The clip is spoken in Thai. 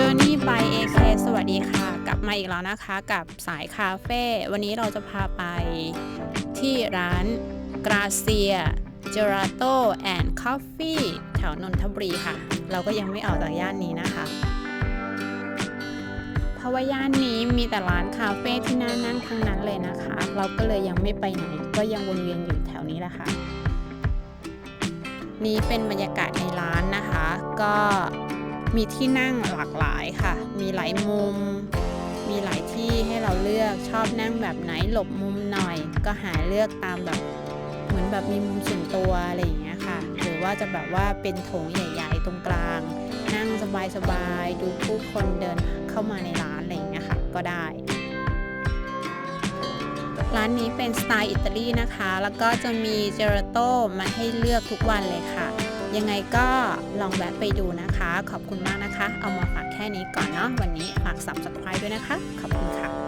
Journey by AK สวัสดีค่ะ กลับมาอีกแล้วนะคะ กับสายคาเฟ่วันนี้เราจะพาไปที่ร้านกราเซียเจ r a โตแอนด์คอฟฟี่แถวนนทบุรีค่ะ เราก็ยังไม่ออกจากย่านนี้นะคะ เพราะว่าย่านนี้มีแต่ร้านคาเฟ่ที่น่านั่งทั้งนั้นเลยนะคะ เราก็เลยยังไม่ไปไหน ก็ยังวนเวียนอยู่แถวนี้แหละค่ะ นี่เป็นบรรยากาศในร้านนะคะ ก็ มีที่นั่งหลากหลายค่ะ มีหลายมุม มีหลายที่ให้เราเลือกชอบนั่งแบบไหนหลบมุมหน่อย ก็หาเลือกตามแบบเหมือนแบบมีมุมส่วนตัวอะไรอย่างเงี้ยค่ะ หรือว่าจะแบบว่าเป็นโถงใหญ่ๆตรงกลาง นั่งสบายๆดูผู้คนเดินเข้ามาในร้านอะไรอย่างเงี้ยค่ะก็ได้ร้านนี้เป็นสไตล์อิตาลีนะคะ แล้วก็จะมีเจลาโต้มาให้เลือกทุกวันเลยค่ะ ยังไงก็ลองแวะไปดูนะคะ ขอบคุณมากนะคะ เอามาฝากแค่นี้ก่อนเนาะวันนี้ฝาก subscribe ด้วยนะคะ ขอบคุณค่ะ